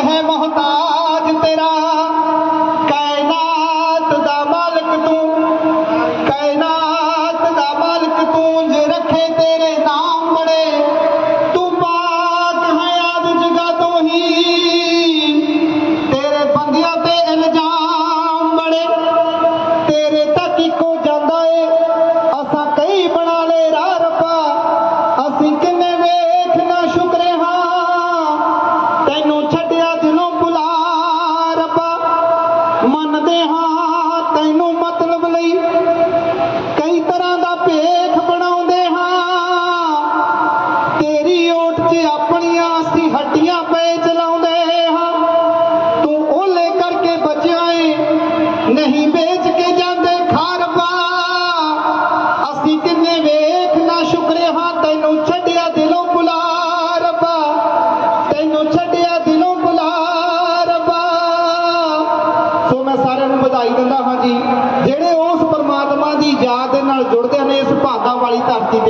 ਹੈ ਮਹਤਾਜ ਤੇਰਾ। ਕਾਇਨਾਤ ਦਾ ਮਾਲਕ ਤੂੰ, ਕਾਇਨਾਤ ਦਾ ਮਾਲਕ ਤੂੰ ਜੇ ਰੱਖੇ ਤੇਰੇ ਨਾਮ ਬੜੇ ਤੂੰ ਪਾਕ ਹੈ ਆਦ ਜਗਾ ਤੋਂ ਹੀ। ਤੇਰੇ ਬੰਦਿਆਂ ਤੇ ਇਲਜ਼ਾਮ ਬੜੇ ਤੇਰੇ ਤੱਕ ਇੱਕੋ ਜਾਂਦਾ ਏ। ਅਸਾਂ ਕਈ ਬਣਾ ਲੈ ਰੱਬਾ। ਅਸੀਂ ਹਾਂ ਤੈਨੂੰ ਮਤਲਬ ਲਈ ਕਈ ਤਰ੍ਹਾਂ ਦਾ ਭੇਖ ਬਣਾਉਂਦੇ ਹਾਂ। ਤੇਰੀ ਓਟ 'ਚ ਆਪਣੀਆਂ ਅਸੀਂ ਹੱਡੀਆਂ ਪਏ ਚਲਾਉਂਦੇ ਹਾਂ। ਤੂੰ ਓਲੇ ਕਰਕੇ ਬਚਿਆ ਏ, ਨਹੀਂ ਵੇਚ ਕੇ ਜਾਂਦੇ ਖਾਰਬਾ ਅਸੀਂ ਕਿੰਨੇ ਵੇਖ ਨਾ ਸ਼ੁਕਰ ਹਾਂ, ਤੈਨੂੰ ਛੱਡਿਆ ਦਿਲੋਂ ਬੁਲਾ ਰੱਬਾ ਤੈਨੂੰ ਛੱਡਿਆ ਸੋ ਮੈਂ ਸਾਰਿਆਂ ਨੂੰ ਵਧਾਈ ਦਿੰਦਾ ਹਾਂ ਜੀ। ਜਿਹੜੇ ਉਸ ਪਰਮਾਤਮਾ ਦੀ ਯਾਦ ਦੇ ਨਾਲ ਜੁੜਦੇ ਨੇ, ਇਸ ਭਾਗਾ ਵਾਲੀ ਧਰਤੀ ਤੇ